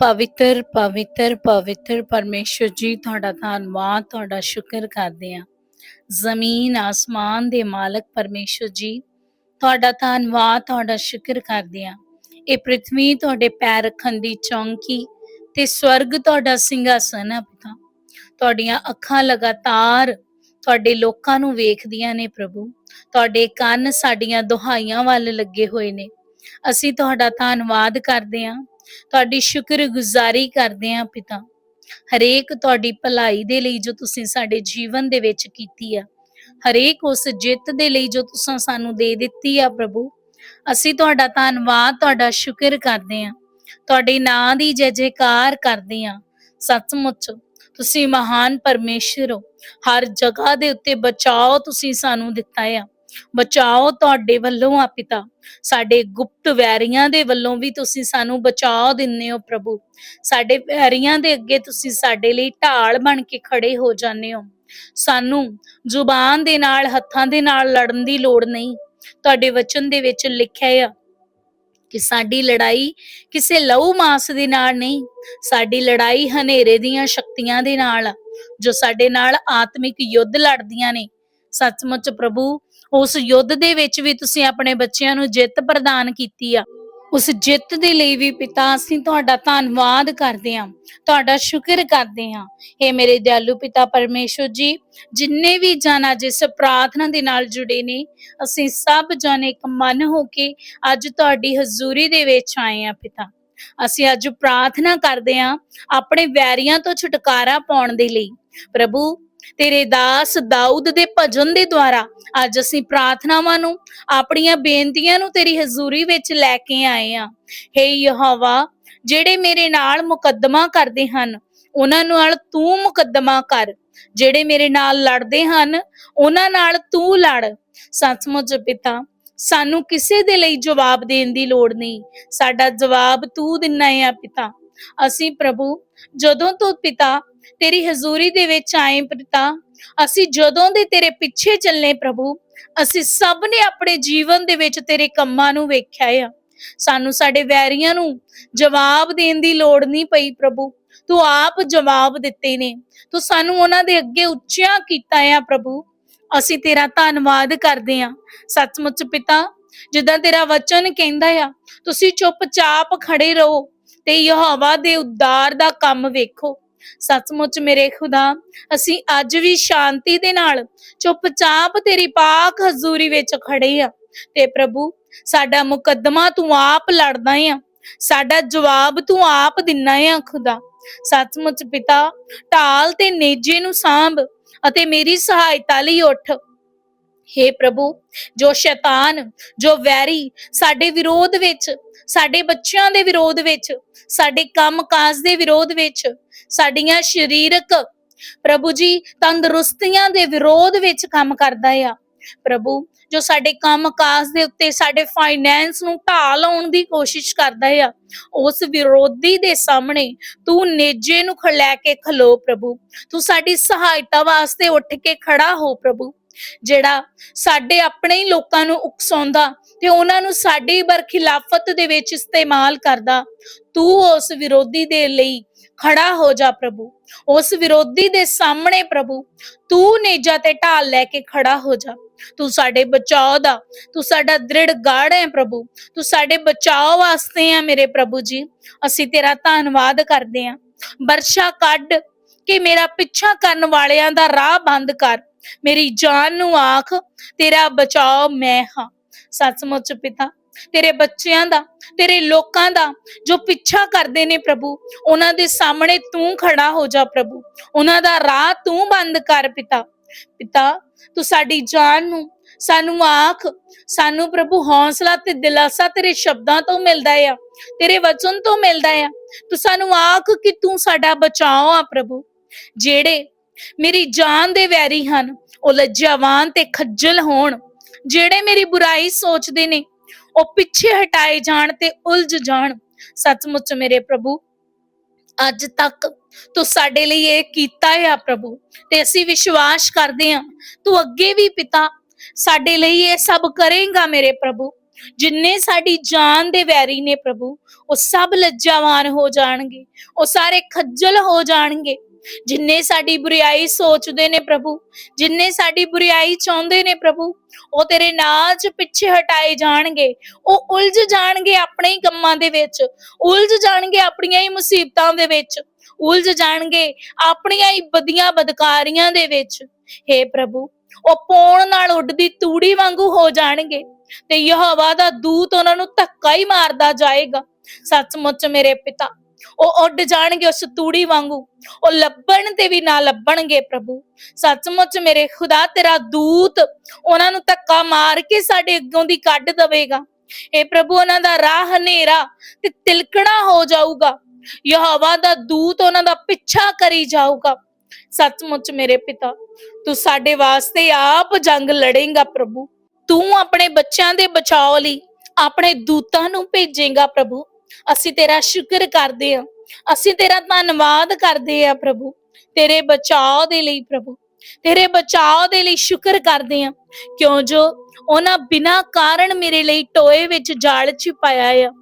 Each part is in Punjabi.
ਪਵਿੱਤਰ ਪਵਿੱਤਰ ਪਵਿੱਤਰ ਪਰਮੇਸ਼ਵਰ ਜੀ, ਤੁਹਾਡਾ ਧੰਨਵਾਦ, ਤੁਹਾਡਾ ਸ਼ੁਕਰ ਕਰਦੇ ਹਾਂ। ਜ਼ਮੀਨ, ਆਸਮਾਨ ਦੇ ਮਾਲਕ ਪਰਮੇਸ਼ਵਰ ਜੀ, ਤੁਹਾਡਾ ਧੰਨਵਾਦ, ਤੁਹਾਡਾ ਸ਼ੁਕਰ ਕਰਦੇ ਹਾਂ। ਇਹ ਪ੍ਰithvi ਤੁਹਾਡੇ ਪੈਰ ਰੱਖਣ ਦੀ ਚੌਂਕੀ ਤੇ ਸਵਰਗ ਤੁਹਾਡਾ ਸਿੰਘਾਸਨ ਹੈ ਪਿਤਾ। ਤੁਹਾਡੀਆਂ ਅੱਖਾਂ ਲਗਾਤਾਰ ਤੁਹਾਡੇ ਲੋਕਾਂ ਨੂੰ ਵੇਖਦੀਆਂ ਨੇ ਪ੍ਰਭੂ। ਤੁਹਾਡੇ ਕੰਨ ਸਾਡੀਆਂ ਦੁਹਾਈਆਂ ਵੱਲ ਲੱਗੇ ਹੋਏ ਨੇ। ਅਸੀਂ ਤੁਹਾਡਾ ਧੰਨਵਾਦ ਕਰਦੇ ਹਾਂ। ਤੁਹਾਡੀ ਸ਼ੁਕਰਗੁਜ਼ਾਰੀ ਕਰਦੇ ਹਾਂ ਪਿਤਾ। ਹਰੇਕ ਤੁਹਾਡੀ ਭਲਾਈ ਦੇ ਲਈ ਜੋ ਤੁਸੀਂ ਸਾਡੇ ਜੀਵਨ ਦੇ ਵਿੱਚ ਕੀਤੀ ਆ। ਹਰੇਕ ਉਸ ਜਿੱਤ ਦੇ ਲਈ ਜੋ ਤੁਸੀਂ ਸਾਨੂੰ ਦੇ ਦਿੱਤੀ ਆ ਪ੍ਰਭੂ। ਅਸੀਂ ਤੁਹਾਡਾ ਧੰਨਵਾਦ, ਤੁਹਾਡਾ ਸ਼ੁਕਰ ਕਰਦੇ ਹਾਂ। ਤੁਹਾਡੇ ਨਾਂ ਦੀ ਜੈ ਜੈਕਾਰ ਕਰਦੇ ਹਾਂ। ਸੱਚਮੁੱਚ ਤੁਸੀਂ ਮਹਾਨ ਪਰਮੇਸ਼ਰ ਹੋ। ਹਰ ਜਗ੍ਹਾ ਦੇ ਉੱਤੇ ਬਚਾਓ ਤੁਸੀਂ ਸਾਨੂੰ ਦਿੱਤਾ ਆ। ਬਚਾਓ ਤੁਹਾਡੇ ਵੱਲੋਂ ਆ ਪਿਤਾ। ਸਾਡੇ ਗੁਪਤ ਵੈਰੀਆਂ ਦੇ ਵੱਲੋਂ ਵੀ ਤੁਸੀਂ ਸਾਨੂੰ ਬਚਾਓ ਦਿੰਦੇ ਹੋ ਪ੍ਰਭੂ। ਸਾਡੇ ਵੈਰੀਆਂ ਦੇ ਅੱਗੇ ਤੁਸੀਂ ਸਾਡੇ ਲਈ ਢਾਲ ਬਣ ਕੇ ਖੜੇ ਹੋ ਜਾਂਦੇ ਹੋ। ਸਾਨੂੰ ਜ਼ੁਬਾਨ ਦੇ ਨਾਲ, ਹੱਥਾਂ ਦੇ ਨਾਲ ਲੜਨ ਦੀ ਲੋੜ ਨਹੀਂ। ਤੁਹਾਡੇ ਵਚਨ ਦੇ ਵਿੱਚ ਲਿਖਿਆ ਆ ਕਿ ਸਾਡੀ ਲੜਾਈ ਕਿਸੇ ਲਹੂ ਮਾਸ ਦੇ ਨਾਲ ਨਹੀਂ, ਸਾਡੀ ਲੜਾਈ ਹਨੇਰੇ ਦੀਆਂ ਸ਼ਕਤੀਆਂ ਦੇ ਨਾਲ ਜੋ ਸਾਡੇ ਨਾਲ ਆਤਮਿਕ ਯੁੱਧ ਲੜਦੀਆਂ ਨੇ। ਸੱਚਮੁੱਚ ਪ੍ਰਭੂ ਉਸ ਯੁੱਧ ਦੇ ਵਿੱਚ ਵੀ ਤੁਸੀਂ ਆਪਣੇ ਬੱਚਿਆਂ ਨੂੰ ਜਿੱਤ ਪ੍ਰਦਾਨ ਕੀਤੀ ਆ। ਉਸ ਜਿੱਤ ਦੇ ਲਈ ਵੀ ਪਿਤਾ, ਅਸੀਂ ਤੁਹਾਡਾ ਧੰਨਵਾਦ ਕਰਦੇ ਹਾਂ, ਤੁਹਾਡਾ ਸ਼ੁਕਰ ਕਰਦੇ ਹਾਂ। हे ਮੇਰੇ ਦਿਆਲੂ ਪਿਤਾ ਪਰਮੇਸ਼ਵਰ ਜੀ, ਜਿੰਨੇ ਵੀ ਜਨ ਅੱਜ ਇਸ ਪ੍ਰਾਰਥਨਾ ਦੇ ਨਾਲ ਜੁੜੇ ਨੇ, ਅਸੀਂ ਸਭ ਜਨ ਇੱਕ ਮਨ ਹੋ ਕੇ ਅੱਜ ਤੁਹਾਡੀ ਹਜ਼ੂਰੀ ਦੇ ਵਿੱਚ ਆਏ ਹਾਂ ਪਿਤਾ। ਅਸੀਂ ਅੱਜ ਪ੍ਰਾਰਥਨਾ ਕਰਦੇ ਹਾਂ, ਆਪਣੇ ਵੈਰੀਆਂ ਤੋਂ ਛੁਟਕਾਰਾ ਪਾਉਣ ਦੇ ਲਈ। ਪ੍ਰਭੂ ਤੇਰੇ ਦਾਸ ਦਾਊਦ ਦੇ ਭਜਨ ਦੇ ਦੁਆਰਾ ਅੱਜ ਅਸੀਂ ਪ੍ਰਾਰਥਨਾਵਾਂ ਨੂੰ, ਆਪਣੀਆਂ ਬੇਨਤੀਆਂ ਨੂੰ ਤੇਰੀ ਹਜ਼ੂਰੀ ਵਿੱਚ ਲੈ ਕੇ ਆਏ ਆ ਹੇ ਯਹੋਵਾ, ਜਿਹੜੇ ਮੇਰੇ ਨਾਲ ਮੁਕੱਦਮਾ ਕਰਦੇ ਹਨ, ਉਹਨਾਂ ਨਾਲ ਤੂੰ ਮੁਕੱਦਮਾ ਕਰ। ਜਿਹੜੇ ਮੇਰੇ ਨਾਲ ਲੜਦੇ ਹਨ, ਉਹਨਾਂ ਨਾਲ ਤੂੰ ਲੜ। ਸੱਚਮੁੱਚ ਪਿਤਾ, ਸਾਨੂੰ ਕਿਸੇ ਦੇ ਲਈ ਜਵਾਬ ਦੇਣ ਦੀ ਲੋੜ ਨਹੀਂ। ਸਾਡਾ ਜਵਾਬ ਤੂੰ ਦਿੰਨਾ ਹੈ ਪਿਤਾ। ਅਸੀਂ ਪ੍ਰਭੂ, ਜਦੋਂ ਤੋਂ ਪਿਤਾ ਤੇਰੀ ਹਜ਼ੂਰੀ ਦੇ ਵਿੱਚ ਆਏ ਪਿਤਾ। ਅਸੀਂ ਜਦੋਂ ਦੇ ਤੇਰੇ ਪਿੱਛੇ ਚੱਲਨੇ ਪ੍ਰਭੂ, ਅਸੀਂ ਸਭ ਨੇ ਆਪਣੇ ਜੀਵਨ ਦੇ ਵਿੱਚ ਤੇਰੇ ਕੰਮਾਂ ਨੂੰ ਵੇਖਿਆ ਆ। ਸਾਨੂੰ ਸਾਡੇ ਵੈਰੀਆਂ ਨੂੰ ਜਵਾਬ ਦੇਣ ਦੀ ਲੋੜ ਨਹੀਂ ਪਈ ਪ੍ਰਭੂ। ਤੂੰ ਆਪ ਜਵਾਬ ਦਿੱਤੇ ਨੇ। ਤੂੰ ਸਾਨੂੰ ਉਹਨਾਂ ਦੇ ਅੱਗੇ ਉੱਚਿਆਂ ਕੀਤਾ ਆ ਪ੍ਰਭੂ। ਅਸੀਂ ਤੇਰਾ ਧੰਨਵਾਦ ਕਰਦੇ ਆ। ਸੱਚਮੁੱਚ ਪਿਤਾ, ਜਿੱਦਾਂ ਤੇਰਾ ਵਚਨ ਕਹਿੰਦਾ ਆ, ਤੁਸੀਂ ਚੁੱਪਚਾਪ ਖੜੇ ਰਹੋ ਤੇ ਯਹੋਵਾ ਦੇ ਉਦਾਰ ਦਾ ਕੰਮ ਵੇਖੋ। ਸੱਚਮੁੱਚ ਮੇਰੇ ਖੁਦਾ, ਅਸੀਂ ਅੱਜ ਵੀ ਸ਼ਾਂਤੀ ਦੇ ਨਾਲ ਚੁੱਪਚਾਪ ਤੇਰੀ ਪਾਕ ਹਜ਼ੂਰੀ ਵਿੱਚ ਖੜੇ ਆ। ਤੇ ਪ੍ਰਭੂ, ਸਾਡਾ ਮੁਕੱਦਮਾ ਤੂੰ ਆਪ ਲੜਦਾ ਆ। ਸਾਡਾ ਜਵਾਬ ਤੂੰ ਆਪ ਦਿੰਨਾ ਆ ਖੁਦਾ। ਸੱਚਮੁੱਚ ਪਿਤਾ, ਢਾਲ ਤੇ ਨੇਜੇ ਨੂੰ ਸਾਂਭ ਅਤੇ ਮੇਰੀ ਸਹਾਇਤਾ ਲਈ ਉੱਠ। हे ਪ੍ਰਭੂ, ਜੋ ਸ਼ੈਤਾਨ, ਜੋ ਵੈਰੀ ਸਾਡੇ ਵਿਰੋਧ ਵਿੱਚ, ਸਾਡੇ ਬੱਚਿਆਂ ਦੇ ਵਿਰੋਧ ਵਿੱਚ, ਸਾਡੇ ਕੰਮਕਾਜ ਦੇ ਵਿਰੋਧ ਵਿੱਚ, ਸਾਡੀਆਂ ਸਰੀਰਕ ਪ੍ਰਭੂ ਜੀ ਤੰਦਰੁਸਤੀਆਂ ਦੇ ਵਿਰੋਧ ਵਿੱਚ ਕੰਮ ਕਰਦਾ ਆ। ਪ੍ਰਭੂ, ਜੋ ਸਾਡੇ ਕੰਮਕਾਜ ਦੇ ਉੱਤੇ, ਸਾਡੇ ਫਾਈਨੈਂਸ ਨੂੰ ਢਾਹ ਲਾਉਣ ਦੀ ਕੋਸ਼ਿਸ਼ ਕਰਦਾ ਆ, ਉਸ ਵਿਰੋਧੀ ਦੇ ਸਾਹਮਣੇ ਤੂੰ ਨੇਜੇ ਨੂੰ ਖ- ਕੇ ਖਲੋ ਪ੍ਰਭੂ। ਤੂੰ ਸਾਡੀ ਸਹਾਇਤਾ ਵਾਸਤੇ ਉੱਠ ਕੇ ਖੜਾ ਹੋ ਪ੍ਰਭੂ। ਜਿਹੜਾ ਸਾਡੇ ਆਪਣੇ ਹੀ ਲੋਕਾਂ ਨੂੰ ਉਕਸਾਉਂਦਾ ਤੇ ਉਹਨਾਂ ਨੂੰ ਸਾਡੀ ਬਰਖਿਲਾਫਤ ਦੇ ਵਿੱਚ ਇਸਤੇਮਾਲ ਕਰਦਾ, ਤੂੰ ਉਸ ਵਿਰੋਧੀ ਦੇ ਲਈ ਖੜਾ ਹੋ ਜਾ ਪ੍ਰਭੂ, ਉਸ ਵਿਰੋਧੀ ਦੇ ਸਾਹਮਣੇ ਪ੍ਰਭੂ, ਤੂੰ ਨੇਜਾ ਤੇ ਢਾਲ ਲੈ ਕੇ ਖੜਾ ਹੋ ਜਾ, ਤੂੰ ਸਾਡੇ ਬਚਾਓ ਦਾ, ਤੂੰ ਸਾਡਾ ਦ੍ਰਿੜ ਗਾੜ ਹੈ ਪ੍ਰਭੂ, ਤੂੰ ਸਾਡੇ ਬਚਾਓ ਵਾਸਤੇ ਆ ਮੇਰੇ ਪ੍ਰਭੂ ਜੀ, ਅਸੀਂ ਤੇਰਾ ਧੰਨਵਾਦ ਕਰਦੇ ਹਾਂ, ਬਰਸ਼ਾ ਕੱਢ ਕਿ ਮੇਰਾ ਪਿੱਛਾ ਕਰਨ ਵਾਲਿਆਂ ਦਾ ਰਾਹ ਬੰਦ ਕਰ। ਮੇਰੀ ਜਾਨ ਨੂੰ ਆਖ, ਤੇਰਾ ਬਚਾਓ ਮੈਂ ਹਾਂ। ਸੱਚਮੁੱਚ ਪਿਤਾ, ਤੇਰੇ ਬੱਚਿਆਂ ਦਾ, ਤੇਰੇ ਲੋਕਾਂ ਦਾ ਜੋ ਪਿੱਛਾ ਕਰਦੇ ਨੇ ਪ੍ਰਭੂ, ਉਹਨਾਂ ਦੇ ਸਾਹਮਣੇ ਤੂੰ ਖੜਾ ਹੋ ਜਾ ਪ੍ਰਭੂ। ਉਹਨਾਂ ਦਾ ਰਾਹ ਤੂੰ ਬੰਦ ਕਰ ਪਿਤਾ। ਪਿਤਾ, ਤੂੰ ਸਾਡੀ ਜਾਨ ਨੂੰ, ਸਾਨੂੰ ਆਖ, ਸਾਨੂੰ ਪ੍ਰਭੂ ਹੌਸਲਾ ਤੇ ਦਿਲਾਸਾ ਤੇਰੇ ਸ਼ਬਦਾਂ ਤੋਂ ਮਿਲਦਾ ਆ, ਤੇਰੇ ਵਚਨ ਤੋਂ ਮਿਲਦਾ ਆ। ਤੂੰ ਸਾਨੂੰ ਆਖ ਕਿ ਤੂੰ ਸਾਡਾ ਬਚਾਓ ਆ ਪ੍ਰਭੂ। ਜਿਹੜੇ ਮੇਰੀ ਜਾਨ ਦੇ ਵੈਰੀ ਹਨ, ਉਹ ਲੱਜਾਵਾਨ ਤੇ ਖੱਜਲ ਹੋਣ, ਜਿਹੜੇ ਮੇਰੀ ਬੁਰਾਈ ਸੋਚਦੇ ਨੇ, ਉਹ ਪਿੱਛੇ ਹਟਾਏ ਜਾਣ ਤੇ ਉਲਝ ਜਾਣ। ਸੱਚਮੁੱਚ ਮੇਰੇ ਪ੍ਰਭੂ, ਅੱਜ ਤੱਕ ਤੂੰ ਸਾਡੇ ਲਈ ਇਹ ਕੀਤਾ ਹੈ ਪ੍ਰਭੂ, ਤੇ ਅਸੀਂ ਵਿਸ਼ਵਾਸ ਕਰਦੇ ਹਾਂ, ਤੂੰ ਅੱਗੇ ਵੀ ਪਿਤਾ, ਸਾਡੇ ਲਈ ਇਹ ਸਭ ਕਰੇਗਾ ਮੇਰੇ ਪ੍ਰਭੂ। ਜਿੰਨੇ ਸਾਡੀ ਜਾਨ ਦੇ ਵੈਰੀ ਨੇ ਪ੍ਰਭੂ, ਉਹ ਸਭ ਲੱਜਾਵਾਨ ਹੋ ਜਾਣਗੇ, ਉਹ ਸਾਰੇ ਖੱਜਲ ਹੋ ਜਾਣਗੇ। ਜਿੰਨੇ ਸਾਡੀ ਬੁਰੀਾਈ ਸੋਚਦੇ ਨੇ ਪ੍ਰਭੂ, ਜਿੰਨੇ ਸਾਡੀ ਬੁਰੀਾਈ ਚਾਹੁੰਦੇ ਨੇ ਪ੍ਰਭੂ, ਉਹ ਤੇਰੇ ਨਾਂ 'ਚ ਪਿੱਛੇ ਹਟਾਏ ਜਾਣਗੇ। ਉਹ ਉਲਝ ਜਾਣਗੇ ਆਪਣੇ ਹੀ ਕੰਮਾਂ ਦੇ ਵਿੱਚ, ਉਲਝ ਜਾਣਗੇ ਆਪਣੀਆਂ ਹੀ ਮੁਸੀਬਤਾਂ ਦੇ ਵਿੱਚ, ਉਲਝ ਜਾਣਗੇ ਆਪਣੀਆਂ ਹੀ ਬਦੀਆਂ ਬਦਕਾਰੀਆਂ ਦੇ ਵਿੱਚ। हे ਪ੍ਰਭੂ, ਉਹ ਪੌਣ ਨਾਲ ਉੱਡਦੀ ਤੂੜੀ ਵਾਂਗੂ ਹੋ ਜਾਣਗੇ ਤੇ ਯਹਵਾ ਦਾ ਦੂਤ ਉਹਨਾਂ ਨੂੰ ਧੱਕਾ ਹੀ ਮਾਰਦਾ ਜਾਏਗਾ। ਸੱਚਮੁੱਚ ਮੇਰੇ ਪਿਤਾ ਉਹ ਉੱਡ ਜਾਣਗੇ ਉਸ ਤੂੜੀ ਵਾਂਗੂ। ਉਹ ਲੱਭਣ ਤੇ ਵੀ ਨਾ ਲੱਭਣਗੇ ਪ੍ਰਭੂ। ਸੱਚਮੁੱਚ ਮੇਰੇ ਖੁਦਾ ਤੇਰਾ ਦੂਤ ਉਹਨਾਂ ਨੂੰ ਧੱਕਾ ਮਾਰ ਕੇ ਸਾਡੇ ਅੱਗੋਂ ਦੀ ਕੱਢ ਦਵੇਗਾ। ਇਹ ਪ੍ਰਭੂ, ਉਹਨਾਂ ਦਾ ਰਾਹ ਹਨੇਰਾ ਤੇ ਤਿਲਕਣਾ ਹੋ ਜਾਊਗਾ। ਯਹੋਵਾ ਦਾ ਦੂਤ ਉਹਨਾਂ ਦਾ ਪਿੱਛਾ ਕਰੀ ਜਾਊਗਾ। ਸੱਚਮੁੱਚ ਮੇਰੇ ਪਿਤਾ, ਤੂੰ ਸਾਡੇ ਵਾਸਤੇ ਆਪ ਜੰਗ ਲੜੇਂਗਾ ਪ੍ਰਭੂ। ਤੂੰ ਆਪਣੇ ਬੱਚਿਆਂ ਦੇ ਬਚਾਓ ਲਈ ਆਪਣੇ ਦੂਤਾਂ ਨੂੰ ਭੇਜੇਗਾ ਪ੍ਰਭੂ। ਅਸੀਂ ਤੇਰਾ ਸ਼ੁਕਰ ਕਰਦੇ ਹਾਂ। ਅਸੀਂ ਤੇਰਾ ਧੰਨਵਾਦ ਕਰਦੇ ਹਾਂ ਪ੍ਰਭੂ। ਤੇਰੇ ਬਚਾਓ ਦੇ ਲਈ ਪ੍ਰਭੂ। ਤੇਰੇ ਬਚਾਓ ਦੇ ਲਈ ਸ਼ੁਕਰ ਕਰਦੇ ਹਾਂ। ਕਿਉਂ ਜੋ ਉਹਨਾਂ ਬਿਨਾਂ ਕਾਰਨ ਮੇਰੇ ਲਈ ਟੋਏ ਵਿੱਚ ਜਾਲ ਚ ਪਾਇਆ ਆ।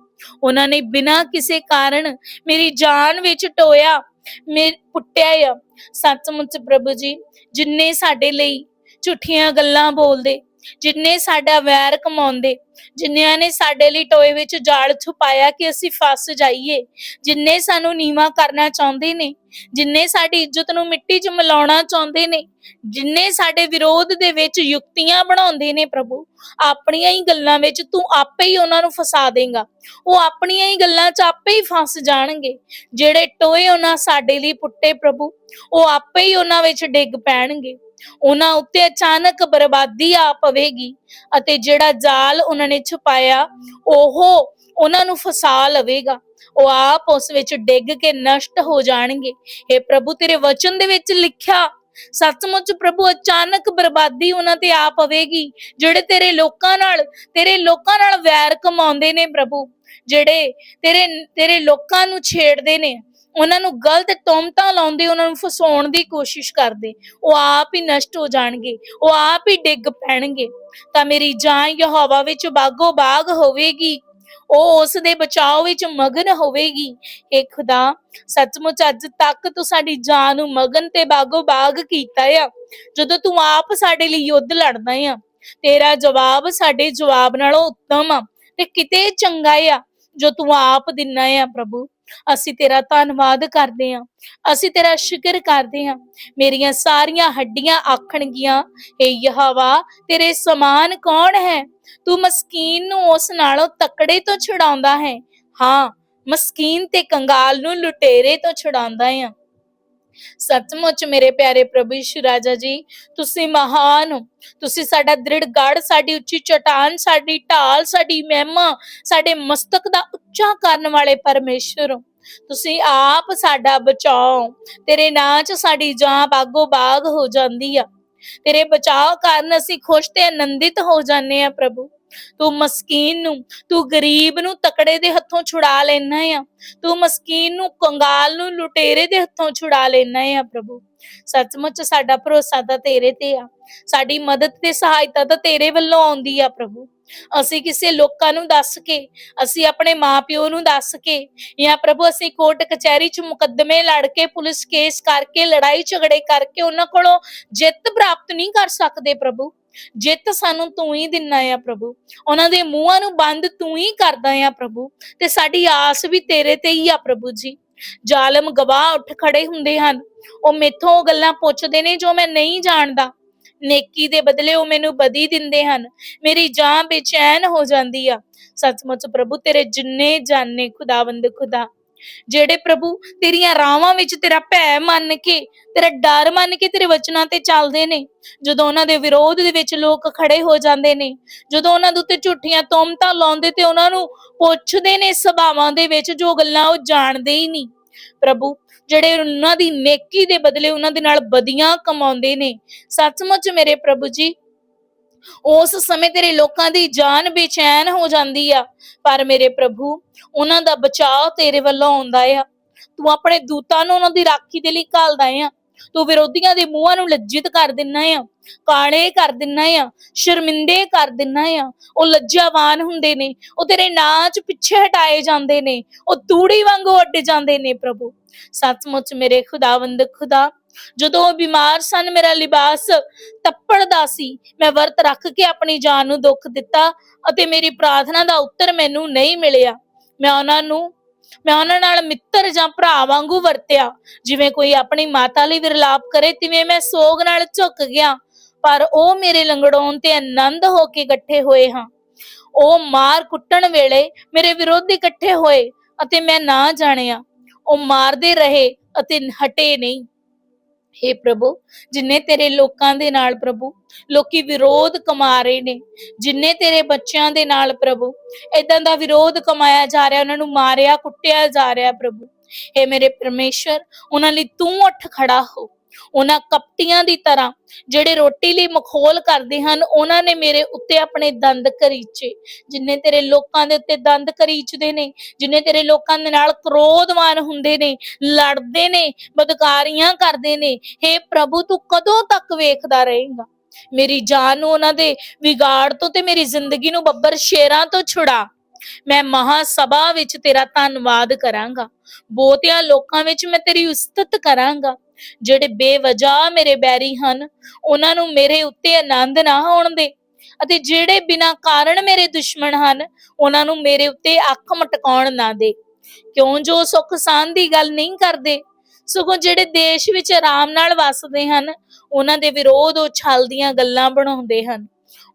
ਉਹਨਾਂ ਨੇ ਬਿਨਾਂ ਕਿਸੇ ਕਾਰਨ ਮੇਰੀ ਜਾਨ ਵਿੱਚ ਟੋਇਆ, ਮੇ ਪੁੱਟਿਆ ਆ। ਸੱਚਮੁੱਚ ਪ੍ਰਭੂ ਜੀ, ਜਿੰਨੇ ਸਾਡੇ ਲਈ ਝੂਠੀਆਂ ਗੱਲਾਂ ਬੋਲਦੇ ਜਿੰਨੇ ਸਾਡਾ ਵੈਰ ਕਮਾਉਂਦੇ ਜਿਨ੍ਹਾਂ ਨੇ ਸਾਡੇ ਲਈ ਟੋਏ ਵਿੱਚ ਜਾਲ ਛੁਪਾਇਆ ਕਿ ਅਸੀਂ ਫਸ ਜਾਈਏ, ਜਿੰਨੇ ਸਾਨੂੰ ਨੀਵਾ ਕਰਨਾ ਚਾਹੁੰਦੇ ਨੇ, ਜਿੰਨੇ ਸਾਡੀ ਇੱਜ਼ਤ ਨੂੰ ਮਿੱਟੀ 'ਚ ਮਿਲਾਉਣਾ ਚਾਹੁੰਦੇ ਨੇ, ਜਿੰਨੇ ਸਾਡੇ ਵਿਰੋਧ ਦੇ ਵਿੱਚ ਯੁਕਤੀਆਂ ਬਣਾਉਂਦੇ ਨੇ ਪ੍ਰਭੂ, ਆਪਣੀਆਂ ਹੀ ਗੱਲਾਂ ਵਿੱਚ ਤੂੰ ਆਪੇ ਹੀ ਉਹਨਾਂ ਨੂੰ ਫਸਾ ਦੇਂਗਾ। ਉਹ ਆਪਣੀਆਂ ਹੀ ਗੱਲਾਂ 'ਚ ਆਪੇ ਹੀ ਫਸ ਜਾਣਗੇ, ਜਿਹੜੇ ਟੋਏ ਉਹਨਾਂ ਸਾਡੇ ਲਈ ਪੁੱਟੇ ਪ੍ਰਭੂ, ਉਹ ਆਪੇ ਹੀ ਉਹਨਾਂ ਵਿੱਚ ਡਿੱਗ ਪੈਣਗੇ। ਉਹਨਾਂ ਉੱਤੇ ਅਚਾਨਕ ਬਰਬਾਦੀ ਆ ਪਵੇਗੀ ਅਤੇ ਜਿਹੜਾ ਜਾਲ ਉਹਨਾਂ ਨੇ ਛੁਪਾਇਆ, ਉਹ ਉਹਨਾਂ ਨੂੰ ਫਸਾ ਲਵੇਗਾ। ਉਹ ਆਪ ਉਸ ਵਿੱਚ ਡਿੱਗ ਕੇ ਨਸ਼ਟ ਹੋ ਜਾਣਗੇ। ਇਹ ਪ੍ਰਭੂ, ਤੇਰੇ ਵਚਨ ਦੇ ਵਿੱਚ ਲਿਖਿਆ, ਸੱਚਮੁੱਚ ਪ੍ਰਭੂ, ਅਚਾਨਕ ਬਰਬਾਦੀ ਉਹਨਾਂ ਤੇ ਆ ਪਵੇਗੀ, ਜਿਹੜੇ ਤੇਰੇ ਲੋਕਾਂ ਨਾਲ, ਤੇਰੇ ਲੋਕਾਂ ਨਾਲ ਵੈਰ ਕਮਾਉਂਦੇ ਨੇ ਪ੍ਰਭੂ, ਜਿਹੜੇ ਤੇਰੇ ਤੇਰੇ ਲੋਕਾਂ ਨੂੰ ਛੇੜਦੇ ਨੇ। ਉਹਨਾਂ ਨੂੰ ਗਲਤ ਟੋਮਟਾਂ ਲਾਉਂਦੇ, ਉਹਨਾਂ ਨੂੰ ਫਸਾਉਣ ਦੀ ਕੋਸ਼ਿਸ਼ ਕਰਦੇ। ਉਹ ਆਪ ਹੀ ਨਸ਼ਟ ਹੋ ਜਾਣਗੇ, ਉਹ ਆਪ ਹੀ ਡਿੱਗ ਪੈਣਗੇ। ਤਾਂ ਮੇਰੀ ਜਾਨ ਯਹੋਵਾ ਵਿੱਚ ਬਾਗੋ ਬਾਗ ਹੋਵੇਗੀ। ਉਹ ਉਸ ਦੇ ਬਚਾਓ ਵਿੱਚ ਮਗਨ ਹੋਵੇਗੀ। ਏ ਖੁਦਾ, ਸੱਚਮੁੱਚ ਅੱਜ ਤੱਕ ਤੂੰ ਸਾਡੀ ਜਾਨ ਨੂੰ ਮਗਨ ਤੇ ਬਾਗੋ ਬਾਗ ਕੀਤਾ ਆ। ਜਦੋਂ ਤੂੰ ਆਪ ਸਾਡੇ ਲਈ ਯੁੱਧ ਲੜਦਾ ਆ, ਤੇਰਾ ਜਵਾਬ ਸਾਡੇ ਜਵਾਬ ਨਾਲੋਂ ਉੱਤਮ ਆ ਤੇ ਕਿਤੇ ਚੰਗਾ ਆ ਜੋ ਤੂੰ ਆਪ ਦਿੰਨਾ ਆ ਪ੍ਰਭੂ। ਅਸੀਂ ਤੇਰਾ ਧੰਨਵਾਦ ਕਰਦੇ ਹਾਂ, ਅਸੀਂ ਤੇਰਾ ਸ਼ੁਕਰ ਕਰਦੇ ਹਾਂ। ਮੇਰੀਆਂ ਸਾਰੀਆਂ ਹੱਡੀਆਂ ਆਖਣਗੀਆਂ ਏ ਯਹਵਾ, ਤੇਰੇ ਸਮਾਨ ਕੌਣ ਹੈ? ਤੂੰ ਮਸਕੀਨ ਨੂੰ ਉਸ ਨਾਲੋਂ ਤਕੜੇ ਤੋਂ ਛੁਡਾਉਂਦਾ ਹੈ। ਹਾਂ, ਮਸਕੀਨ ਤੇ ਕੰਗਾਲ ਨੂੰ ਲੁਟੇਰੇ ਤੋਂ ਛੁਡਾਉਂਦਾ ਹੈ। ਸੱਚਮੁੱਚ ਮੇਰੇ ਪਿਆਰੇ ਪ੍ਰਭੂ ਯਿਸੂ ਰਾਜਾ ਜੀ, ਤੁਸੀਂ ਮਹਾਨ ਹੋ। ਤੁਸੀਂ ਸਾਡਾ ਦ੍ਰਿੜ ਗੜ ਸਾਡੀ ਉੱਚੀ ਚਟਾਨ, ਸਾਡੀ ਢਾਲ, ਸਾਡੀ ਮਹਿਮਾ, ਸਾਡੇ ਮਸਤਕ ਦਾ ਉੱਚਾ ਕਰਨ ਵਾਲੇ ਪਰਮੇਸ਼ਰ ਹੋ। ਤੁਸੀਂ ਆਪ ਸਾਡਾ ਬਚਾਓ। ਤੇਰੇ ਨਾਂ 'ਚ ਸਾਡੀ ਜਾਨ ਬਾਗੋ ਬਾਗ ਹੋ ਜਾਂਦੀ ਆ। ਤੇਰੇ ਬਚਾਓ ਕਾਰਨ ਅਸੀਂ ਖੁਸ਼ ਤੇ ਆਨੰਦਿਤ ਹੋ ਜਾਂਦੇ ਆ ਪ੍ਰਭੂ। ਤੂੰ ਮਸਕੀਨ ਨੂੰ, ਤੂੰ ਗਰੀਬ ਨੂੰ ਤਕੜੇ ਦੇ ਹੱਥੋਂ ਛੁਡਾ ਲੈਣਾ ਆ। ਤੂੰ ਮਸਕੀਨ ਨੂੰ, ਕੰਗਾਲ ਨੂੰ ਲੁਟੇਰੇ ਦੇ ਹੱਥੋਂ ਛੁਡਾ ਲੈਣਾ ਆ ਪ੍ਰਭੂ। ਸੱਚਮੁੱਚ ਸਾਡਾ ਭਰੋਸਾ ਤਾਂ ਤੇਰੇ ਤੇ ਆ। ਸਾਡੀ ਮਦਦ ਤੇ ਸਹਾਇਤਾ ਤਾਂ ਤੇਰੇ ਵੱਲੋਂ ਆਉਂਦੀ ਆ ਪ੍ਰਭੂ। ਅਸੀਂ ਕਿਸੇ ਲੋਕਾਂ ਨੂੰ ਦੱਸ ਕੇ, ਅਸੀਂ ਆਪਣੇ ਮਾਪਿਓ ਨੂੰ ਦੱਸ ਕੇ ਜਾਂ ਪ੍ਰਭੂ ਅਸੀਂ ਕੋਰਟ ਕਚਹਿਰੀ 'ਚ ਮੁਕੱਦਮੇ ਲੜ ਕੇ, ਪੁਲਿਸ ਕੇਸ ਕਰਕੇ, ਲੜਾਈ ਝਗੜੇ ਕਰਕੇ ਉਹਨਾਂ ਕੋਲੋਂ ਜਿੱਤ ਪ੍ਰਾਪਤ ਨਹੀਂ ਕਰ ਸਕਦੇ ਪ੍ਰਭੂ। ਜਿੱਤ ਸਾਨੂੰ ਤੂੰ ਹੀ ਦਿੰਨਾ ਆ ਪ੍ਰਭੂ। ਉਹਨਾਂ ਦੇ ਮੂੰਹਾਂ ਨੂੰ ਬੰਦ ਤੂੰ ਹੀ ਕਰਦਾ ਆ ਪ੍ਰਭੂ ਤੇ ਸਾਡੀ ਆਸ ਵੀ ਤੇਰੇ ਤੇ ਹੀ ਆ ਪ੍ਰਭੂ ਜੀ। ਜ਼ਾਲਮ ਗਵਾਹ ਉੱਠ ਖੜੇ ਹੁੰਦੇ ਹਨ। ਉਹ ਮੇਥੋਂ ਉਹ ਗੱਲਾਂ ਪੁੱਛਦੇ ਨੇ ਜੋ ਮੈਂ ਨਹੀਂ ਜਾਣਦਾ। ਨੇਕੀ ਦੇ ਬਦਲੇ ਉਹ ਮੈਨੂੰ ਬਦੀ ਦਿੰਦੇ ਹਨ। ਮੇਰੀ ਜਾਨ ਬੇਚੈਨ ਹੋ ਜਾਂਦੀ ਆ। ਸੱਚਮੁੱਚ ਪ੍ਰਭੂ ਤੇਰੇ ਜਿੰਨੇ ਜਾਣੇ ਖੁਦਾਵੰਦ ਖੁਦਾ ਜਿਹੜੇ ਪ੍ਰਭੂ ਤੇਰੀਆਂ ਰਾਵਾਂ ਵਿੱਚ ਤੇਰਾ ਭੈ ਮੰਨ ਕੇ, ਤੇਰਾ ਡਰ ਮੰਨ ਕੇ ਤੇਰੇ ਵਚਨਾਂ ਤੇ ਚੱਲਦੇ ਨੇ, ਜਦੋਂ ਉਹਨਾਂ ਦੇ ਵਿਰੋਧ ਦੇ ਵਿੱਚ ਲੋਕ ਖੜੇ ਹੋ ਜਾਂਦੇ ਨੇ, ਜਦੋਂ ਉਹਨਾਂ ਦੇ ਉੱਤੇ ਝੂਠੀਆਂ ਤੋਮਤਾਂ ਲਾਉਂਦੇ ਤੇ ਉਹਨਾਂ ਨੂੰ ਪੁੱਛਦੇ ਨੇ ਸਭਾਵਾਂ ਦੇ ਵਿੱਚ, ਜੋ ਗੱਲਾਂ ਉਹ ਜਾਣਦੇ ਹੀ ਨਹੀਂ। ਪ੍ਰਭੂ, ਜਿਹੜੇ ਉਹਨਾਂ ਦੀ ਨੇਕੀ ਦੇ ਬਦਲੇ ਉਹਨਾਂ ਦੇ ਨਾਲ ਬਦੀਆਂ ਕਮਾਉਂਦੇ ਨੇ, ਸੱਚਮੁੱਚ ਮੇਰੇ ਪ੍ਰਭੂ ਜੀ ਉਸ ਸਮੇਂ ਤੇਰੇ ਲੋਕਾਂ ਦੀ ਜਾਨ ਬੇਚੈਨ ਹੋ ਜਾਂਦੀ ਆ। ਪਰ ਮੇਰੇ ਪ੍ਰਭੂ, ਉਹਨਾਂ ਦਾ ਬਚਾਅ ਤੇਰੇ ਵੱਲੋਂ ਆਉਂਦਾ ਆ। ਤੂੰ ਆਪਣੇ ਦੂਤਾਂ ਨੂੰ ਉਹਨਾਂ ਦੀ ਰਾਖੀ ਦੇ ਲਈ ਘੱਲਦਾ ਆ। ਤੂੰ ਵਿਰੋਧੀਆਂ ਦੇ ਮੂੰਹਾਂ ਨੂੰ ਲੱਜਿਤ ਕਰ ਦਿੰਨਾ ਆ। ਕਾਲੇ ਕਰ ਦਿੰਨਾ ਆ। ਸ਼ਰਮਿੰਦੇ ਕਰ ਦਿੰਨਾ ਆ। ਉਹ ਲੱਜਾਵਾਨ ਹੁੰਦੇ ਨੇ। ਉਹ ਤੇਰੇ ਨਾਚ ਪਿੱਛੇ ਹਟਾਏ ਜਾਂਦੇ ਨੇ। ਉਹ ਤੂੜੀ ਵਾਂਗੂ ਅੱਡ ਜਾਂਦੇ ਨੇ ਪ੍ਰਭੂ। ਸੱਚਮੁੱਚ ਮੇਰੇ ਖੁਦਾਵੰਦ ਖੁਦਾ ਜਦੋਂ ਉਹ ਬਿਮਾਰ ਸਨ, ਮੇਰਾ ਲਿਬਾਸ ਤੱਪੜ ਦਾ ਸੀ। ਮੈਂ ਵਰਤ ਰੱਖ ਕੇ ਆਪਣੀ ਜਾਨ ਨੂੰ ਦੁੱਖ ਦਿੱਤਾ ਅਤੇ ਮੇਰੀ ਪ੍ਰਾਰਥਨਾ ਦਾ ਉੱਤਰ ਮੈਨੂੰ ਨਹੀਂ ਮਿਲਿਆ। ਮੈਂ ਉਹਨਾਂ ਨੂੰ, ਮੈਂ ਉਹਨਾਂ ਨਾਲ ਮਿੱਤਰ ਜਾਂ ਭਰਾ ਵਾਂਗੂ ਵਰਤਿਆ। ਜਿਵੇਂ ਕੋਈ ਆਪਣੀ ਮਾਤਾ ਲਈ ਵਿਰਲਾਪ ਕਰੇ, ਤਿਵੇਂ ਮੈਂ ਸੋਗ ਨਾਲ ਝੁਕ ਗਿਆ। ਪਰ ਉਹ ਮੇਰੇ ਲੰਗੜਾਉਣ ਤੇ ਆਨੰਦ ਹੋ ਕੇ ਇਕੱਠੇ ਹੋਏ ਹਾਂ। ਉਹ ਮਾਰ ਕੁੱਟਣ ਵੇਲੇ ਮੇਰੇ ਵਿਰੋਧੀ ਇਕੱਠੇ ਹੋਏ ਅਤੇ ਮੈਂ ਨਾ ਜਾਣਿਆ। ਉਹ ਮਾਰਦੇ ਰਹੇ ਅਤੇ ਹਟੇ ਨਹੀਂ। ਹੇ ਪ੍ਰਭੂ, ਜਿੰਨੇ ਤੇਰੇ ਲੋਕਾਂ ਦੇ ਨਾਲ ਪ੍ਰਭੂ, ਲੋਕੀ ਵਿਰੋਧ ਕਮਾ ਰਹੇ ਨੇ, ਜਿੰਨੇ ਤੇਰੇ ਬੱਚਿਆਂ ਦੇ ਨਾਲ ਪ੍ਰਭੂ ਇਦਾਂ ਦਾ ਵਿਰੋਧ ਕਮਾਇਆ ਜਾ ਰਿਹਾ, ਉਹਨਾਂ ਨੂੰ ਮਾਰਿਆ, ਕੁੱਟਿਆ ਜਾ ਰਿਹਾ ਪ੍ਰਭੂ। ਹੇ ਮੇਰੇ ਪਰਮੇਸ਼ਰ, ਉਹਨਾਂ ਲਈ ਤੂੰ ਉੱਠ ਖੜਾ ਹੋ। ਉਹਨਾਂ ਕਪਟੀਆਂ ਦੀ ਤਰ੍ਹਾਂ ਜਿਹੜੇ ਰੋਟੀ ਲਈ ਮਖੌਲ ਕਰਦੇ ਹਨ, ਉਹਨਾਂ ਨੇ ਮੇਰੇ ਉੱਤੇ ਆਪਣੇ ਦੰਦ ਕਰੀਚੇ, ਜਿੰਨੇ ਤੇਰੇ ਲੋਕਾਂ ਦੇ ਉੱਤੇ ਦੰਦ ਕਰੀਚਦੇ ਨੇ, ਜਿੰਨੇ ਤੇਰੇ ਲੋਕਾਂ ਦੇ ਨਾਲ ਕ੍ਰੋਧਵਾਨ ਹੁੰਦੇ ਨੇ, ਲੜਦੇ ਨੇ, ਬਦਕਾਰੀਆਂ ਕਰਦੇ ਨੇ, ਹੇ ਪ੍ਰਭੂ ਤੂੰ ਕਦੋਂ ਤੱਕ ਵੇਖਦਾ ਰਹੇਂਗਾ? ਮੇਰੀ ਜਾਨ ਨੂੰ ਉਹਨਾਂ ਦੇ ਵਿਗਾੜ ਤੋਂ ਤੇ ਮੇਰੀ ਜ਼ਿੰਦਗੀ ਨੂੰ ਬੱਬਰ ਸ਼ੇਰਾਂ ਤੋਂ ਛੁਡਾ। ਮੈਂ ਮਹਾ ਸਭਾ ਵਿੱਚ ਤੇਰਾ ਧੰਨਵਾਦ ਕਰਾਂਗਾ। ਬਹੁਤਿਆਂ ਲੋਕਾਂ ਵਿੱਚ ਮੈਂ ਤੇਰੀ ਉਸਤਤ ਕਰਾਂਗਾ। ਜਿਹੜੇ ਬੇਵਜ੍ਹਾ ਮੇਰੇ ਬੈਰੀ ਹਨ, ਉਹਨਾਂ ਨੂੰ ਮੇਰੇ ਉੱਤੇ ਆਨੰਦ ਨਾ ਹੋਣ ਦੇ। ਅਤੇ ਜਿਹੜੇ ਬਿਨਾਂ ਕਾਰਨ ਮੇਰੇ ਦੁਸ਼ਮਣ ਹਨ, ਉਹਨਾਂ ਨੂੰ ਮੇਰੇ ਉੱਤੇ ਅੱਖ ਮਟਕਾਉਣ ਨਾ ਦੇ। ਕਿਉਂ ਜੋ ਸੁੱਖ ਸਾਂਦ ਦੀ ਗੱਲ ਨਹੀਂ ਕਰਦੇ? ਸਗੋਂ ਜਿਹੜੇ ਦੇਸ਼ ਵਿੱਚ ਆਰਾਮ ਨਾਲ ਵਸਦੇ ਹਨ, ਉਹਨਾਂ ਦੇ ਵਿਰੋਧ ਉਹ ਛਲਦੀਆਂ ਗੱਲਾਂ ਬਣਾਉਂਦੇ ਹਨ।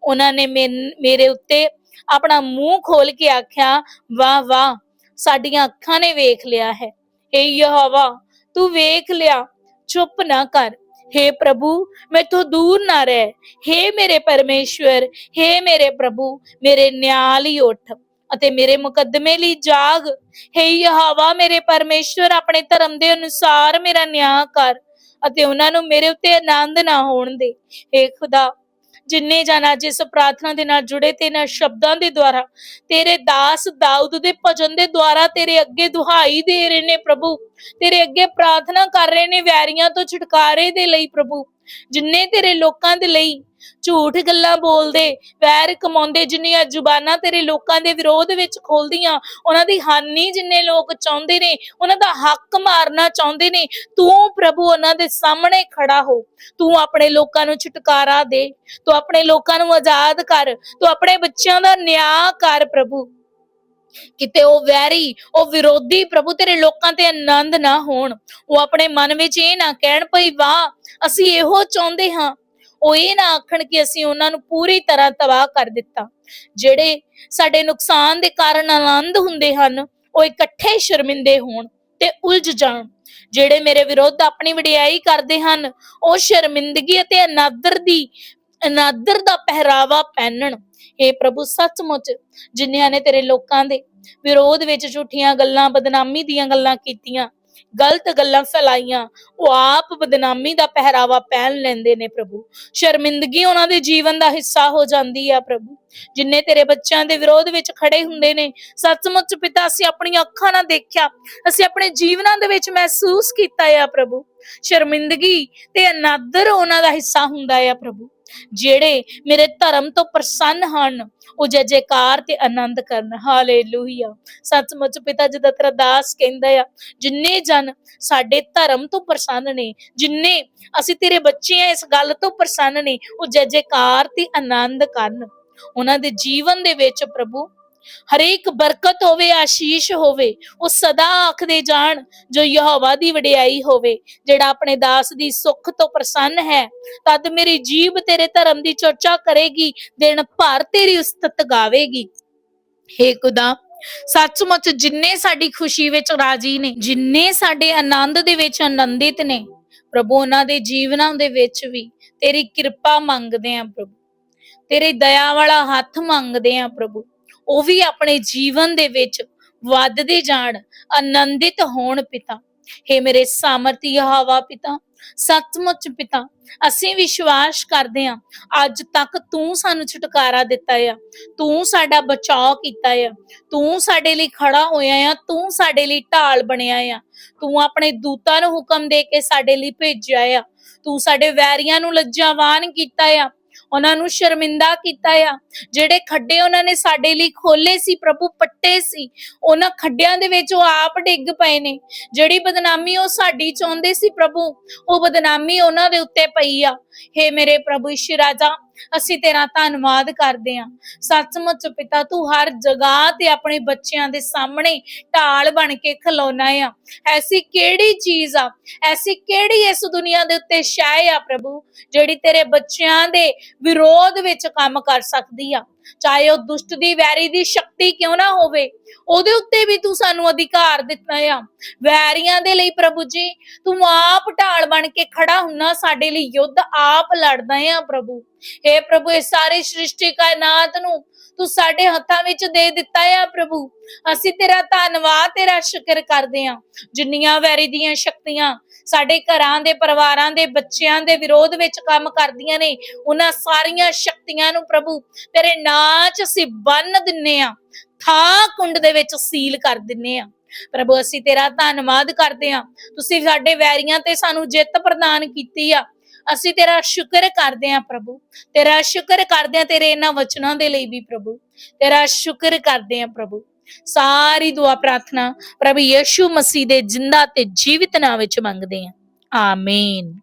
ਉਹਨਾਂ ਨੇ ਮੈਨ- ਮੇਰੇ ਉੱਤੇ ਆਪਣਾ ਮੂੰਹ ਖੋਲ ਕੇ ਆਖਿਆ, ਵਾਹ ਵਾਹ, ਸਾਡੀਆਂ ਅੱਖਾਂ ਨੇ ਵੇਖ ਲਿਆ ਹੈ। ਏ ਯਹੋਵਾ, ਤੂੰ ਵੇਖ ਲਿਆ ਚੁੱਪ ਨਾ ਕਰ हे ਪ੍ਰਭੂ ਮੈਥੋਂ ਦੂਰ ਨਾ ਰਹਿ हे ਮੇਰੇ ਪਰਮੇਸ਼ਵਰ हे ਮੇਰੇ ਪ੍ਰਭੂ ਮੇਰੇ ਨਿਆਂ ਲਈ ਉੱਠ ਅਤੇ ਮੇਰੇ ਮੁਕੱਦਮੇ ਲਈ ਜਾਗ हे ਯਹੋਵਾ ਮੇਰੇ ਪਰਮੇਸ਼ਵਰ ਆਪਣੇ ਧਰਮ ਦੇ ਅਨੁਸਾਰ ਮੇਰਾ ਨਿਆਂ ਕਰ ਅਤੇ ਉਹਨਾਂ ਨੂੰ ਮੇਰੇ ਉੱਤੇ ਆਨੰਦ ਨਾ ਹੋਣ ਦੇ हे ਖੁਦਾ ਜਿੰਨੇ ਜਨ ਅੱਜ ਇਸ ਪ੍ਰਾਰਥਨਾ ਦੇ ਨਾਲ ਜੁੜੇ ਤੇ ਇਹਨਾਂ ਸ਼ਬਦਾਂ ਦੇ ਦੁਆਰਾ, ਤੇਰੇ ਦਾਸ ਦਾਊਦ ਦੇ ਭਜਨ ਦੇ ਦੁਆਰਾ ਤੇਰੇ ਅੱਗੇ ਦੁਹਾਈ ਦੇ ਰਹੇ ਨੇ ਪ੍ਰਭੂ। ਤੇਰੇ ਅੱਗੇ ਪ੍ਰਾਰਥਨਾ ਕਰ ਰਹੇ ਨੇ ਵੈਰੀਆਂ ਤੋਂ ਛੁਟਕਾਰੇ ਦੇ ਲਈ ਪ੍ਰਭੂ। ਜਿੰਨੇ ਤੇਰੇ ਲੋਕਾਂ ਦੇ ਲਈ ਝੂਠ ਗੱਲਾਂ ਬੋਲਦੇ, ਵੈਰ ਕਮਾਉਂਦੇ, ਜਿੰਨੀਆਂ ਜ਼ੁਬਾਨਾਂ ਤੇਰੇ ਲੋਕਾਂ ਦੇ ਵਿਰੋਧ ਵਿੱਚ ਖੋਲਦੀਆਂ, ਉਹਨਾਂ ਦੀ ਹਾਨੀ ਜਿੰਨੇ ਲੋਕ ਚਾਹੁੰਦੇ ਨੇ, ਉਹਨਾਂ ਦਾ ਹੱਕ ਮਾਰਨਾ ਚਾਹੁੰਦੇ ਨੇ, ਤੂੰ ਪ੍ਰਭੂ ਉਹਨਾਂ ਦੇ ਸਾਹਮਣੇ ਖੜਾ ਹੋ, ਤੂੰ ਆਪਣੇ ਲੋਕਾਂ ਨੂੰ ਛੁਟਕਾਰਾ ਦੇ, ਤੂੰ ਆਪਣੇ ਲੋਕਾਂ ਨੂੰ ਆਜ਼ਾਦ ਕਰ, ਤੂੰ ਆਪਣੇ ਬੱਚਿਆਂ ਦਾ ਨਿਆਂ ਕਰ ਪ੍ਰਭੂ। ਕਿਤੇ ਉਹ ਵੈਰੀ, ਉਹ ਵਿਰੋਧੀ ਪ੍ਰਭੂ ਤੇਰੇ ਲੋਕਾਂ ਤੇ ਆਨੰਦ ਨਾ ਹੋਣ, ਉਹ ਆਪਣੇ ਮਨ ਵਿੱਚ ਇਹ ਨਾ ਕਹਿਣ ਭਈ ਵਾਹ, ਅਸੀਂ ਇਹੋ ਚਾਹੁੰਦੇ ਹਾਂ ਉਹ ਇਹ ਨਾ ਆਖਣ ਕਿ ਅਸੀਂ ਉਹਨਾਂ ਨੂੰ ਪੂਰੀ ਤਰ੍ਹਾਂ ਤਬਾਹ ਕਰ ਦਿੱਤਾ। ਜਿਹੜੇ ਸਾਡੇ ਨੁਕਸਾਨ ਦੇ ਕਾਰਨ ਆਨੰਦ ਹੁੰਦੇ ਹਨ, ਉਹ ਇਕੱਠੇ ਸ਼ਰਮਿੰਦੇ ਹੋਣ ਤੇ ਉਲਝ ਜਾਣ। ਜਿਹੜੇ ਮੇਰੇ ਵਿਰੁੱਧ ਆਪਣੀ ਵਡਿਆਈ ਕਰਦੇ ਹਨ, ਉਹ ਸ਼ਰਮਿੰਦਗੀ ਅਤੇ ਅਨਾਦਰ ਦੀ, ਅਨਾਦਰ ਦਾ ਪਹਿਰਾਵਾ ਪਹਿਨਣ। हे ਪ੍ਰਭੂ, ਸੱਚਮੁੱਚ ਜਿਨ੍ਹਾਂ ਨੇ ਤੇਰੇ ਲੋਕਾਂ ਦੇ ਵਿਰੋਧ ਵਿੱਚ ਝੂਠੀਆਂ ਗੱਲਾਂ, ਬਦਨਾਮੀ ਦੀਆਂ ਗੱਲਾਂ ਕੀਤੀਆਂ ਗਲਤ ਗੱਲਾਂ ਫੈਲਾਈਆਂ। ਉਹ ਆਪ ਬਦਨਾਮੀ ਦਾ ਪਹਿਰਾਵਾ ਪਹਿਨ ਲੈਂਦੇ ਨੇ ਪ੍ਰਭੂ। ਸ਼ਰਮਿੰਦਗੀ ਉਹਨਾਂ ਦੇ ਜੀਵਨ ਦਾ ਹਿੱਸਾ ਹੋ ਜਾਂਦੀ ਆ ਪ੍ਰਭੂ। ਜਿੰਨੇ ਤੇਰੇ ਬੱਚਿਆਂ ਦੇ ਵਿਰੋਧ ਵਿੱਚ ਖੜੇ ਹੁੰਦੇ ਨੇ, ਸੱਚਮੁੱਚ ਪਿਤਾ, ਅਸੀਂ ਆਪਣੀਆਂ ਅੱਖਾਂ ਨਾਲ ਦੇਖਿਆ। ਅਸੀਂ ਆਪਣੇ ਜੀਵਨਾਂ ਦੇ ਵਿੱਚ ਮਹਿਸੂਸ ਕੀਤਾ ਆ ਪ੍ਰਭੂ। ਸ਼ਰਮਿੰਦਗੀ ਤੇ ਅਨਾਦਰ ਉਹਨਾਂ ਦਾ ਹਿੱਸਾ ਹੁੰਦਾ ਆ ਪ੍ਰਭੂ। ਜਿਹੜੇ ਮੇਰੇ ਧਰਮ ਤੋਂ ਪ੍ਰਸੰਨ ਹਨ, ਉਹ ਜੈ ਜੈਕਾਰ ਤੇ ਆਨੰਦ ਕਰਨ। ਹਾਲੇਲੂਇਆ ਸੱਚਮੁੱਚ ਪਿਤਾ ਜੀ ਦਾ ਤੇਰਾ ਦਾਸ ਕਹਿੰਦਾ ਆ, ਜਿੰਨੇ ਜਨ ਸਾਡੇ ਧਰਮ ਤੋਂ ਪ੍ਰਸੰਨ ਨੇ, ਜਿੰਨੇ ਅਸੀਂ ਤੇਰੇ ਬੱਚੇ ਆ, ਇਸ ਗੱਲ ਤੋਂ ਪ੍ਰਸੰਨ ਨੇ, ਉਹ ਜੈ ਜੈਕਾਰ ਤੇ ਆਨੰਦ ਕਰਨ। ਉਹਨਾਂ ਦੇ ਜੀਵਨ ਦੇ ਵਿੱਚ ਪ੍ਰਭੂ ਹਰੇਕ ਬਰਕਤ ਹੋਵੇ, ਆਸ਼ੀਸ਼ ਹੋਵੇ, ਉਹ ਸਦਾ ਆਖਦੇ ਜਾਣ ਜੋ ਯਹੋਵਾ ਦੀ ਵਡਿਆਈ ਹੋਵੇ, ਜਿਹੜਾ ਆਪਣੇ ਦਾਸ ਦੀ ਸੁੱਖ ਤੋਂ ਪ੍ਰਸੰਨ ਹੈ। ਤਦ ਮੇਰੀ ਜੀਬ ਤੇਰੇ ਧਰਮ ਦੀ ਚਰਚਾ ਕਰੇਗੀ, ਦਿਨ ਭਰ ਤੇਰੀ ਉਸਤਤ ਗਾਵੇਗੀ। ਹੇ ਖੁਦਾ, ਸੱਚਮੁੱਚ ਜਿੰਨੇ ਸਾਡੀ ਖੁਸ਼ੀ ਵਿੱਚ ਰਾਜੀ ਨੇ, ਜਿੰਨੇ ਸਾਡੇ ਆਨੰਦ ਦੇ ਵਿੱਚ ਆਨੰਦਿਤ ਨੇ, ਪ੍ਰਭੂ ਉਹਨਾਂ ਦੇ ਜੀਵਨਾਂ ਦੇ ਵਿੱਚ ਵੀ ਤੇਰੀ ਕਿਰਪਾ ਮੰਗਦੇ ਆ ਪ੍ਰਭੂ। ਤੇਰੇ ਦਇਆ ਵਾਲਾ ਹੱਥ ਮੰਗਦੇ ਆ ਪ੍ਰਭੂ। ਉਹ ਵੀ ਆਪਣੇ ਜੀਵਨ ਦੇ ਵਿੱਚ ਵੱਧਦੇ ਜਾਣ, ਆਨੰਦਿਤ ਹੋਣ ਪਿਤਾ। ਹੇ ਮੇਰੇ ਸਾਮਰਥੀ ਹਵਾ ਪਿਤਾ ਸੱਚਮੁੱਚ ਪਿਤਾ, ਅਸੀਂ ਵਿਸ਼ਵਾਸ ਕਰਦੇ ਹਾਂ, ਅੱਜ ਤੱਕ ਤੂੰ ਸਾਨੂੰ ਛੁਟਕਾਰਾ ਦਿੱਤਾ ਆ। ਤੂੰ ਸਾਡਾ ਬਚਾਅ ਕੀਤਾ ਆ। ਤੂੰ ਸਾਡੇ ਲਈ ਖੜਾ ਹੋਇਆ ਆ, ਤੂੰ ਸਾਡੇ ਲਈ ਢਾਲ ਬਣਿਆ ਆ। ਤੂੰ ਆਪਣੇ ਦੂਤਾਂ ਨੂੰ ਹੁਕਮ ਦੇ ਕੇ ਸਾਡੇ ਲਈ ਭੇਜਿਆ ਆ। ਤੂੰ ਸਾਡੇ ਵੈਰੀਆਂ ਨੂੰ ਲੱਜਾਵਾਨ ਕੀਤਾ ਆ। ਉਹਨਾਂ ਨੂੰ ਸ਼ਰਮਿੰਦਾ ਕੀਤਾ ਆ। ਜਿਹੜੇ ਖੱਡੇ ਉਹਨਾਂ ਨੇ ਸਾਡੇ ਲਈ ਖੋਲੇ ਸੀ, ਪ੍ਰਭੂ ਪੱਟੇ ਸੀ, ਉਹਨਾਂ ਖੱਡਿਆਂ ਦੇ ਵਿੱਚ ਉਹ ਆਪ ਡਿੱਗ ਪਏ ਨੇ। ਜਿਹੜੀ ਬਦਨਾਮੀ ਉਹ ਸਾਡੀ ਚਾਹੁੰਦੇ ਸੀ ਪ੍ਰਭੂ, ਉਹ ਬਦਨਾਮੀ ਉਹਨਾਂ ਦੇ ਉੱਤੇ ਪਈ ਆ। ਹੇ ਮੇਰੇ ਪ੍ਰਭੂ ਈਸ਼ਵਰ ਅਸੀਂ ਤੇਰਾ ਧੰਨਵਾਦ ਕਰਦੇ ਹਾਂ। ਸੱਚਮੁੱਚ ਪਿਤਾ, ਤੂੰ ਹਰ ਜਗ੍ਹਾ ਤੇ ਆਪਣੇ ਬੱਚਿਆਂ ਦੇ ਸਾਹਮਣੇ ਢਾਲ ਬਣ ਕੇ ਖਲੋਣਾ ਆ। ਐਸੀ ਕਿਹੜੀ ਚੀਜ਼ ਆ? ਐਸੀ ਕਿਹੜੀ ਇਸ ਦੁਨੀਆ ਦੇ ਉੱਤੇ ਸ਼ੈ ਆ ਪ੍ਰਭੂ, ਜਿਹੜੀ ਤੇਰੇ ਬੱਚਿਆਂ ਦੇ ਵਿਰੋਧ ਵਿੱਚ ਕੰਮ ਕਰ ਸਕਦੀ ਆ? ਚਾਹੇ ਉਹ ਦੁਸ਼ਟ ਦੀ, ਵੈਰੀ ਦੀ ਸ਼ਕਤੀ ਕਿਉਂ ਨਾ ਹੋਵੇ, ਉਹਦੇ ਉੱਤੇ ਵੀ ਤੂੰ ਸਾਨੂੰ ਅਧਿਕਾਰ ਦਿੱਤਾ ਆ। ਵੈਰੀਆਂ ਦੇ ਲਈ ਪ੍ਰਭੂ ਜੀ, ਤੂੰ ਆਪ ਢਾਲ ਬਣ ਕੇ ਖੜਾ ਹੁੰਨਾ, ਸਾਡੇ ਲਈ ਯੁੱਧ ਆਪ ਲੜਦਾ ਆ ਪ੍ਰਭੂ। हे ਪ੍ਰਭੂ, ਇਹ ਸਾਰੇ ਸ੍ਰਿਸ਼ਟੀ ਕਾਇਨਾਤ ਨੂੰ ਤੂੰ ਸਾਡੇ ਹੱਥਾਂ ਵਿੱਚ ਦੇ ਦਿੱਤਾ ਆ ਪ੍ਰਭੂ। ਅਸੀਂ ਤੇਰਾ ਧੰਨਵਾਦ, ਤੇਰਾ ਸ਼ੁਕਰ ਕਰਦੇ ਆ। ਜਿੰਨੀਆਂ ਵੈਰੀ ਦੀਆਂ ਸ਼ਕਤੀਆਂ ਸਾਡੇ ਘਰਾਂ ਦੇ ਪਰਿਵਾਰਾਂ ਦੇ ਬੱਚਿਆਂ ਦੇ ਵਿਰੋਧ ਵਿੱਚ ਕੰਮ ਕਰਦੀਆਂ ਨੇ, ਉਹਨਾਂ ਸਾਰੀਆਂ ਸ਼ਕਤੀਆਂ ਨੂੰ ਪ੍ਰਭੂ ਤੇਰੇ ਨਾਂ 'ਚ ਅਸੀਂ ਬੰਨ ਦਿੰਨੇ ਆ, ਥਾਂ ਕੁੰਡ ਦੇ ਵਿੱਚ ਸੀਲ ਕਰ ਦਿੰਨੇ ਆ। ਪ੍ਰਭੂ, ਅਸੀਂ ਤੇਰਾ ਧੰਨਵਾਦ ਕਰਦੇ ਆ। ਤੁਸੀਂ ਸਾਡੇ ਵੈਰੀਆਂ ਤੇ ਸਾਨੂੰ ਜਿੱਤ ਪ੍ਰਦਾਨ ਕੀਤੀ ਆ। ਅਸੀਂ ਤੇਰਾ ਸ਼ੁਕਰ ਕਰਦੇ ਆ ਪ੍ਰਭੂ। ਤੇਰਾ ਸ਼ੁਕਰ ਕਰਦੇ ਆ ਤੇਰੇ ਇਹਨਾਂ ਵਚਨਾਂ ਦੇ ਲਈ ਵੀ ਪ੍ਰਭੂ। ਤੇਰਾ ਸ਼ੁਕਰ ਕਰਦੇ ਆ ਪ੍ਰਭੂ। ਸਾਰੀ ਦੁਆ ਪ੍ਰਾਰਥਨਾ ਪ੍ਰਭੂ ਯਿਸੂ ਮਸੀਹ ਦੇ ਜਿੰਦਾ ਤੇ ਜੀਵਿਤ ਨਾਮ ਵਿੱਚ ਮੰਗਦੇ ਹਾਂ। ਆਮੀਨ।